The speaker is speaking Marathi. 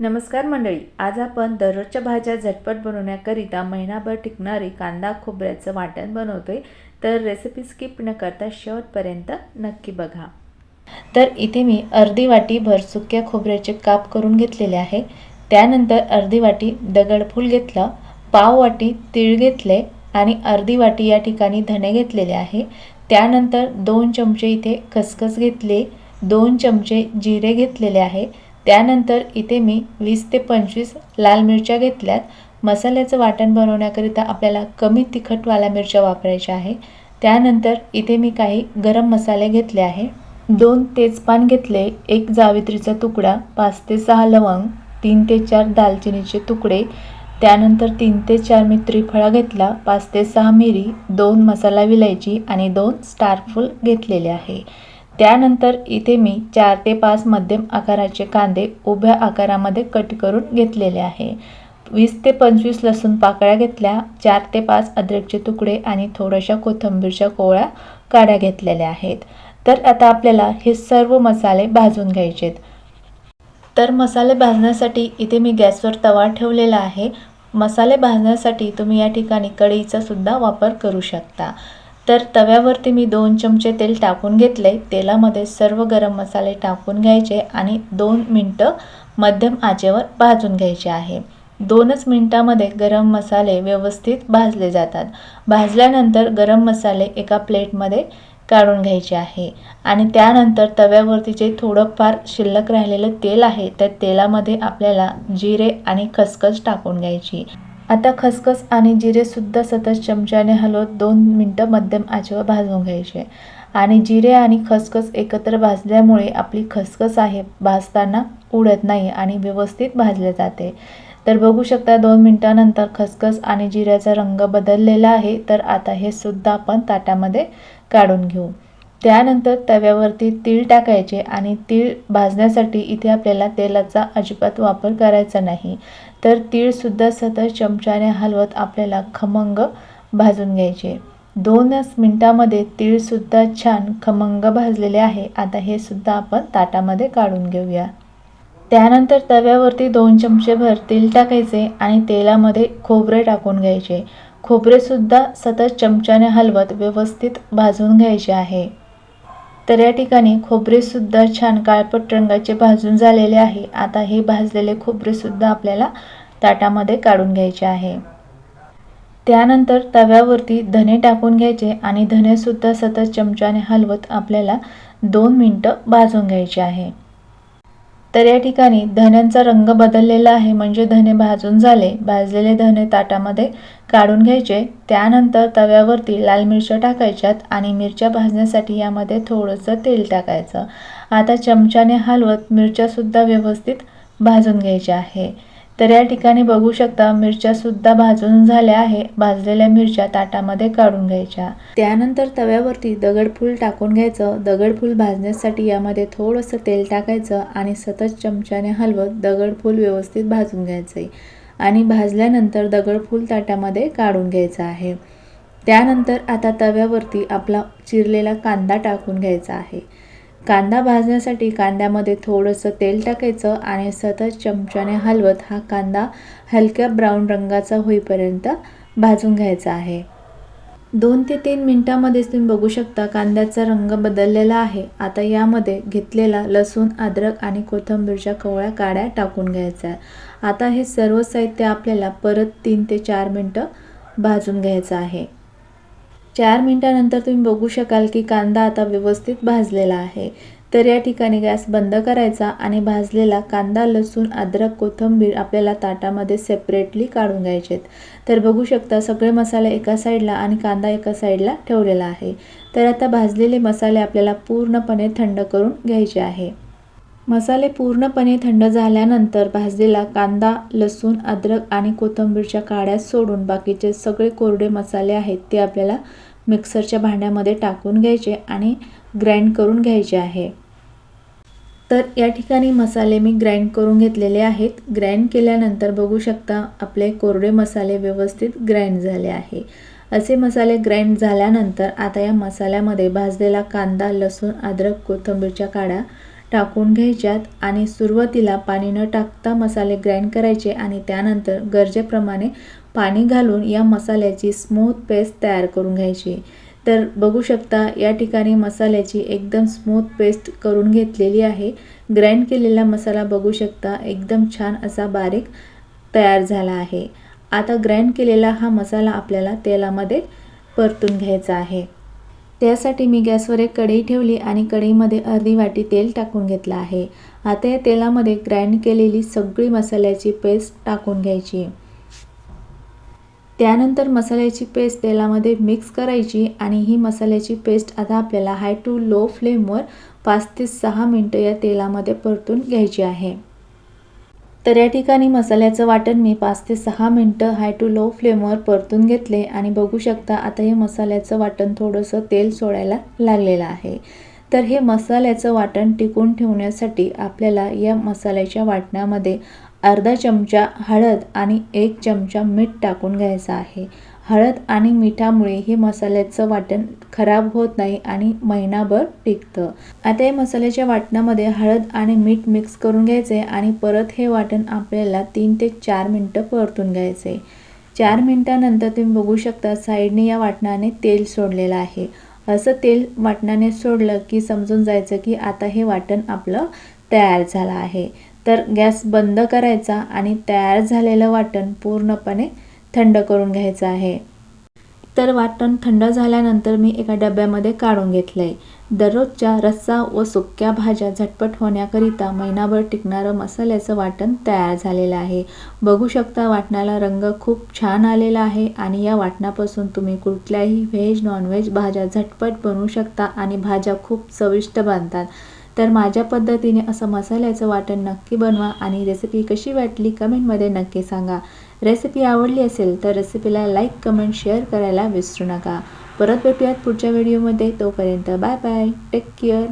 नमस्कार मंडळी आज आपण दररोजच्या भाज्या झटपट बनवण्याकरिता महिनाभर टिकणारी कांदा खोबऱ्याचं वाटण बनवतोय. तर रेसिपी स्किप न करता शेवटपर्यंत नक्की बघा. तर इथे मी अर्धी वाटी भर सुक्या खोबऱ्याचे काप करून घेतलेले आहे. त्यानंतर अर्धी वाटी दगडफूल घेतलं पाव वाटी तीळ घेतले आणि अर्धी वाटी या ठिकाणी धणे घेतलेले आहे. त्यानंतर दोन चमचे इथे खसखस घेतले दोन चमचे जिरे घेतलेले आहे. त्यानंतर इथे मी वीस ते पंचवीस लाल मिरच्या घेतल्यात. मसाल्याचं वाटण बनवण्याकरिता आपल्याला कमी तिखटवाल्या मिरच्या वापरायच्या आहे. त्यानंतर इथे मी काही गरम मसाले घेतले आहे. दोन तेजपान घेतले एक जावित्रीचा तुकडा पाच ते सहा लवंग तीन ते चार दालचिनीचे तुकडे त्यानंतर तीन ते चार मी त्रिफळा घेतला पाच ते सहा मिरी दोन मसाला विलायची आणि दोन स्टारफुल घेतलेले आहे. त्यानंतर इथे मी चार ते पाच मध्यम आकाराचे कांदे उभ्या आकारामध्ये कट करून घेतलेले आहे. वीस ते पंचवीस लसूण पाकळ्या घेतल्या चार ते पाच अद्रकचे तुकडे आणि थोड्याशा कोथिंबीरच्या कोवळ्या काड्या घेतलेल्या आहेत. तर आता आपल्याला हे सर्व मसाले भाजून घ्यायचेत. तर मसाले भाजण्यासाठी इथे मी गॅसवर तवा ठेवलेला आहे. मसाले भाजण्यासाठी तुम्ही या ठिकाणी कढईचा सुद्धा वापर करू शकता. तर तव्यावरती मी दोन चमचे तेल टाकून घेतले. तेलामध्ये सर्व गरम मसाले टाकून घ्यायचे आणि दोन मिनटं मध्यम आचेवर भाजून घ्यायचे आहे. दोनच मिनटामध्ये गरम मसाले व्यवस्थित भाजले जातात. भाजल्यानंतर गरम मसाले एका प्लेटमध्ये काढून घ्यायचे आहे. आणि त्यानंतर तव्यावरती जे थोडंफार शिल्लक राहिलेलं तेल आहे त्या तेलामध्ये आपल्याला जिरे आणि खसखस टाकून घ्यायची. आता खसखस आणि जिरेसुद्धा सतत चमच्याने हलवत दोन मिनटं मध्यम आचेवर भाजून घ्यायचे. आणि जिरे आणि खसखस एकत्र भाजल्यामुळे आपली खसखस आहे भाजताना उडत नाही आणि व्यवस्थित भाजले जाते. तर बघू शकता दोन मिनटानंतर खसखस आणि जिऱ्याचा रंग बदललेला आहे तर आता हे सुद्धा आपण ताटामध्ये काढून घेऊ. त्यानंतर तव्यावरती तीळ टाकायचे आणि तीळ भाजण्यासाठी इथे आपल्याला तेलाचा अजिबात वापर करायचा नाही. तर तीळसुद्धा सतत चमच्याने हलवत आपल्याला खमंग भाजून घ्यायचे. दोनच मिनटामध्ये तीळसुद्धा छान खमंग भाजलेले आहे. आता हे सुद्धा आपण ताटामध्ये काढून घेऊया. त्यानंतर तव्यावरती दोन चमचेभर तेल टाकायचे आणि तेलामध्ये खोबरे टाकून घ्यायचे. खोबरेसुद्धा सतत चमच्याने हलवत व्यवस्थित भाजून घ्यायचे आहे. तर या ठिकाणी खोबरेसुद्धा छान काळपट रंगाचे भाजून झालेले आहे. आता हे भाजलेले खोबरेसुद्धा आपल्याला ताटामध्ये काढून घ्यायचे आहे. त्यानंतर तव्यावरती धने टाकून घ्यायचे आणि धनेसुद्धा सतत चमच्याने हलवत आपल्याला दोन मिनटं भाजून घ्यायचे आहे. तर या ठिकाणी धन्यांचा रंग बदललेला आहे. म्हणजे धने भाजून झाले. भाजलेले धने ताटामध्ये काढून घ्यायचे. त्यानंतर तव्यावरती लाल मिरच्या टाकायच्यात आणि मिरच्या भाजण्यासाठी यामध्ये थोडंसं तेल टाकायचं. आता चमच्याने हलवत मिरच्यासुद्धा व्यवस्थित भाजून घ्यायच्या आहे. तर या ठिकाणी बघू शकता मिरच्या सुद्धा भाजून झाल्या आहे. भाजलेल्या मिरच्या ताटामध्ये काढून घ्यायच्या. त्यानंतर तव्यावरती दगडफूल टाकून घ्यायचं. दगडफूल भाजण्यासाठी यामध्ये थोडंसं तेल टाकायचं आणि सतत चमच्याने हलवत दगडफूल व्यवस्थित भाजून घ्यायचं आणि भाजल्यानंतर दगडफूल ताटामध्ये काढून घ्यायचं आहे. त्यानंतर आता तव्यावरती आपला चिरलेला कांदा टाकून घ्यायचा आहे. कांदा भाजण्यासाठी कांद्यामध्ये थोडंसं तेल टाकायचं आणि सतत चमच्याने हलवत हा कांदा हलक्या ब्राऊन रंगाचा होईपर्यंत भाजून घ्यायचा आहे. दोन ते तीन मिनटामध्येच तुम्ही बघू शकता कांद्याचा रंग बदललेला आहे. आता यामध्ये घेतलेला लसूण अद्रक आणि कोथिंबीरच्या कवळ्या काड्या टाकून घ्यायचा आहे आता हे सर्व साहित्य आपल्याला परत तीन ते चार मिनटं भाजून घ्यायचं आहे. चार मिनटानंतर तुम्ही बघू शकाल की कांदा आता व्यवस्थित भाजलेला आहे. तर या ठिकाणी गॅस बंद करायचा आणि भाजलेला कांदा लसूण अद्रक कोथिंबीर आपल्याला ताटामध्ये सेपरेटली काढून घ्यायचेत. तर बघू शकता सगळे मसाले एका साईडला आणि कांदा एका साईडला ठेवलेला आहे. तर आता भाजलेले मसाले आपल्याला पूर्णपणे थंड करून घ्यायचे आहे. मसाले पूर्णपणे थंड झाल्यानंतर भाजलेला कांदा लसूण अद्रक आणि कोथिंबीरच्या काड्या सोडून बाकीचे सगळे कोरडे मसाले आहेत ते आपल्याला मिक्सरच्या भांड्यामध्ये टाकून घ्यायचे आणि ग्राइंड करून घ्यायचे आहे. तर या ठिकाणी मसाले मी ग्राइंड करून घेतलेले आहेत. ग्राइंड केल्यानंतर बघू शकता आपले कोरडे मसाले व्यवस्थित ग्राइंड झाले आहे. असे मसाले ग्राइंड झाल्यानंतर आता या मसाल्यामध्ये भाजलेला कांदा लसूण अद्रक कोथिंबीरच्या काड्या टाकून घ्यायच्यात आणि सुरुवातीला पाणी न टाकता मसाले ग्राइंड करायचे आणि त्यानंतर गरजेप्रमाणे पाणी घालून या मसाल्याची स्मूथ पेस्ट तयार करून घ्यायची. तर बघू शकता या ठिकाणी मसाल्याची एकदम स्मूथ पेस्ट करून घेतलेली आहे. ग्राइंड केलेला मसाला बघू शकता एकदम छान असा बारीक तयार झाला आहे. आता ग्राइंड केलेला हा मसाला आपल्याला तेलामध्ये परतून घ्यायचा आहे. त्यासाठी मी गॅसवर एक कढई ठेवली आणि कढईमध्ये अर्धी वाटी तेल टाकून घेतलं आहे. आता या तेलामध्ये ग्राइंड केलेली सगळी मसाल्याची पेस्ट टाकून घ्यायची. त्यानंतर मसाल्याची पेस्ट तेलामध्ये मिक्स करायची आणि ही मसाल्याची पेस्ट आता आपल्याला हाय टू लो फ्लेमवर पाच ते सहा मिनटं या तेलामध्ये परतून घ्यायची आहे. तर या ठिकाणी मसाल्याचं वाटण मी पाच ते सहा मिनटं हाय टू लो फ्लेमवर परतून घेतले आणि बघू शकता आता हे मसाल्याचं वाटण थोडंसं तेल सोडायला लागलेलं आहे. तर हे मसाल्याचं वाटण टिकून ठेवण्यासाठी आपल्याला या मसाल्याच्या वाटणामध्ये अर्धा चमचा हळद आणि एक चमचा मीठ टाकून घ्यायचं आहे. हळद आणि मिठामुळे हे मसाल्याचं वाटण खराब होत नाही आणि महिनाभर टिकतं. आता या मसाल्याच्या वाटणामध्ये हळद आणि मीठ मिक्स करून घ्यायचे आणि परत हे वाटण आपल्याला तीन ते चार मिनटं परतून घ्यायचे. चार मिनटानंतर तुम्ही बघू शकता साईडने या वाटणाने तेल सोडलेलं आहे. असं तेल वाटणाने सोडलं की समजून जायचं की आता हे वाटण आपलं तयार झालं आहे. तर गॅस बंद करायचा आणि तयार झालेलं वाटण पूर्णपणे थंड करून घ्यायचं आहे. तर वाटण थंड झाल्यानंतर मी एका डब्यामध्ये काढून घेतलं आहे दररोजच्या रस्सा व सुक्या भाज्या झटपट होण्याकरिता महिनाभर टिकणारं मसाल्याचं वाटण तयार झालेलं आहे. बघू शकता वाटणाला रंग खूप छान आलेला आहे आणि या वाटणापासून तुम्ही कुठल्याही व्हेज नॉनव्हेज भाज्या झटपट बनवू शकता आणि भाज्या खूप चविष्ट बनतात. तर माझ्या पद्धतीने असं मसाल्याचं वाटण नक्की बनवा आणि रेसिपी कशी वाटली कमेंटमध्ये नक्की सांगा. रेसिपी आवडली असेल तर रेसिपीला लाईक कमेंट शेअर करायला विसरू नका. परत भेटूयात पुढच्या व्हिडिओमध्ये तोपर्यंत बाय बाय टेक केअर